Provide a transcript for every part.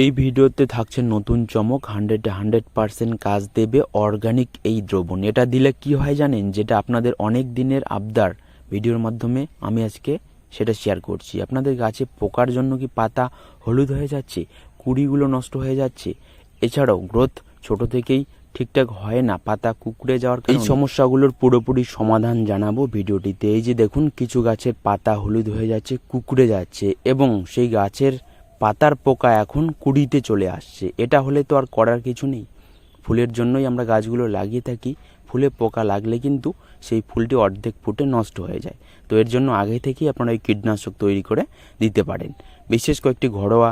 এই ভিডিওতে থাকছে নতুন চমক হান্ড্রেড হান্ড্রেড পার্সেন্ট কাজ দেবে অর্গানিক এই দ্রবণ। এটা দিলে কি হয় জানেন? যেটা আপনাদের অনেক দিনের আবদার ভিডিওর মাধ্যমে আমি আজকে সেটা শেয়ার করছি। আপনাদের গাছে পোকার জন্য কি পাতা হলুদ হয়ে যাচ্ছে? কুড়িগুলো নষ্ট হয়ে যাচ্ছে? এছাড়াও গ্রোথ ছোট থেকেই ঠিকঠাক হয় না পাতা কুকড়ে যাওয়ার এই সমস্যাগুলোর পুরোপুরি সমাধান জানাব ভিডিওটিতে। এই যে দেখুন কিছু গাছের পাতা হলুদ হয়ে যাচ্ছে কুকড়ে যাচ্ছে এবং সেই গাছের পাতার পোকা এখন কুড়িতে চলে আসছে। এটা হলে তো আর করার কিছু নেই। ফুলের জন্যই আমরা গাছগুলো লাগিয়ে থাকি। ফুলে পোকা লাগলে কিন্তু সেই ফুলটি অর্ধেক ফুটে নষ্ট হয়ে যায়। তো এর জন্য আগে থেকেই আপনারা এই কীটনাশক তৈরি করে দিতে পারেন। বিশেষ কয়েকটি ঘরোয়া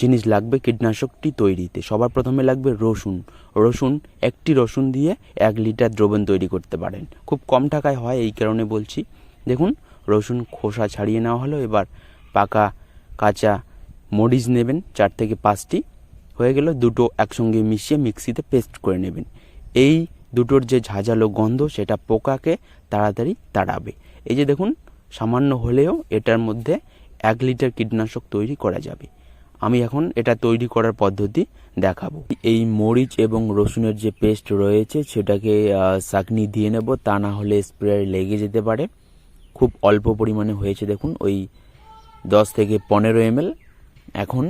জিনিস লাগবে কীটনাশকটি তৈরিতে। সবার প্রথমে লাগবে রসুন। রসুন, একটি রসুন দিয়ে এক লিটার দ্রবণ তৈরি করতে পারেন। খুব কম টাকায় হয়, এই কারণে বলছি। দেখুন, রসুন খোসা ছাড়িয়ে নেওয়া হলো। এবার পাকা, কাঁচা মরিচ নেবেন, চার থেকে পাঁচটি। হয়ে গেল দুটো একসঙ্গে মিশিয়ে মিক্সিতে পেস্ট করে নেবেন। এই দুটোর যে ঝাঁঝালো গন্ধ, সেটা পোকাকে তাড়াতাড়ি তাড়াবে। এই যে দেখুন, সামান্য হলেও এটার মধ্যে এক লিটার কীটনাশক তৈরি করা যাবে। আমি এখন এটা তৈরি করার পদ্ধতি দেখাবো। এই মরিচ এবং রসুনের যে পেস্ট রয়েছে, সেটাকে চাকনি দিয়ে নেব। তা না হলে স্প্রে লেগে যেতে পারে। খুব অল্প পরিমাণে হয়েছে দেখুন, ওই দশ থেকে পনেরো এমএল। এখন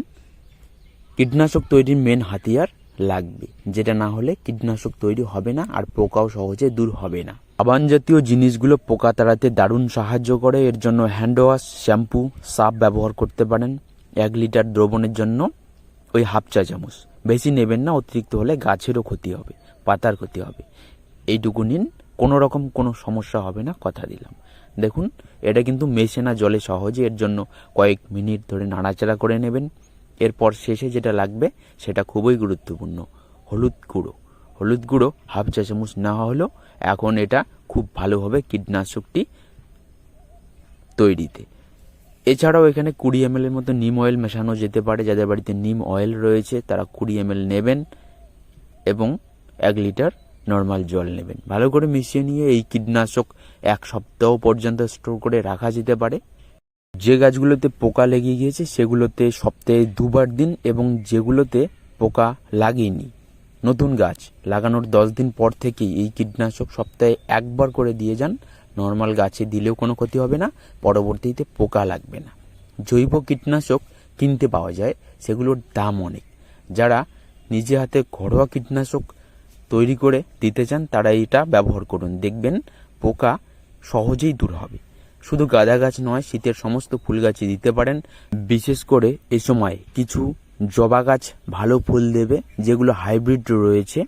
কীটনাশক তৈরির মেন হাতিয়ার লাগবে, যেটা না হলে কীটনাশক তৈরি হবে না আর পোকাও সহজে দূর হবে না। সাবান জাতীয় জিনিসগুলো পোকা তাড়াতে দারুণ সাহায্য করে, এর জন্য হ্যান্ড ওয়াশ শ্যাম্পু সাপ ব্যবহার করতে পারেন। এক লিটার দ্রবণের জন্য ওই হাফ চা চামচ। বেশি নেবেন না, অতিরিক্ত হলে গাছেরও ক্ষতি হবে, পাতার ক্ষতি হবে। এইটুকু নিন। কোনো রকম কোনো সমস্যা হবে না, কথা দিলাম। দেখুন, এটা কিন্তু মেশে না জলে সহজে, এর জন্য কয়েক মিনিট ধরে নাড়াচাড়া করে নেবেন। এরপর শেষে যেটা লাগবে, সেটা খুবই গুরুত্বপূর্ণ, হলুদ গুঁড়ো। হলুদ গুঁড়ো হাফ চা চামচ নেওয়া হলো, এখন এটা খুব ভালোভাবে কীটনাশকটি তৈরিতে। এছাড়াও এখানে কুড়ি এম এর মতো নিম অয়েল মেশানো যেতে পারে, যাদের বাড়িতে নিম অয়েল রয়েছে, তারা কুড়ি এম নেবেন এবং এক লিটার নর্মাল জল নেবেন। ভালো করে মিশিয়ে নিয়ে এই কীটনাশক এক সপ্তাহ পর্যন্ত স্টোর করে রাখা যেতে পারে। যে গাছগুলোতে পোকা লেগে গিয়েছে, সেগুলোতে সপ্তাহে দুবার দিন এবং যেগুলোতে পোকা লাগেনি। নতুন গাছ লাগানোর দশ দিন পর থেকেই এই কীটনাশক সপ্তাহে একবার করে দিয়ে যান। নর্মাল গাছে দিলেও কোনো ক্ষতি হবে না, পরবর্তীতে পোকা লাগবে না। জৈব কীটনাশক কিনতে পাওয়া যায়, সেগুলোর দাম অনেক। যারা নিজে হাতে ঘরোয়া কীটনাশক তৈরি করে দিতে চান, তারা এটা ব্যবহার করুন। দেখবেন পোকা সহজেই দূর হবে। শুধু গাঁদা গাছ নয়, শীতের সমস্ত ফুল গাছই দিতে পারেন। বিশেষ করে এ সময় কিছু জবা গাছ ভালো ফুল দেবে, যেগুলো হাইব্রিড রয়েছে।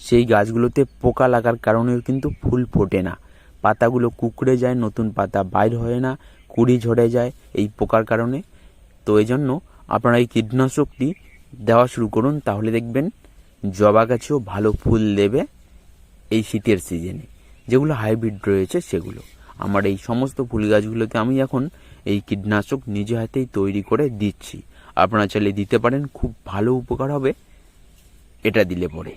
সেই গাছগুলোতে পোকা লাগার কারণেও কিন্তু ফুল ফোটে না। পাতাগুলো কুকড়ে যায়, নতুন পাতা বাইর হয় না, কুড়ি ঝরে যায় এই পোকার কারণে। তো এই জন্য আপনারা এই কীটনাশকটি দেওয়া শুরু করুন, তাহলে দেখবেন জবা গাছেও ভালো ফুল দেবে এই শীতের সিজনে যেগুলো হাইব্রিড রয়েছে, সেগুলো। আমার এই সমস্ত ফুল গাছগুলোতে আমি এখন এই কীটনাশক নিজে হাতেই তৈরি করে দিচ্ছি। আপনারা চাইলে দিতে পারেন, খুব ভালো উপকার হবে, এটা দিলে পরে।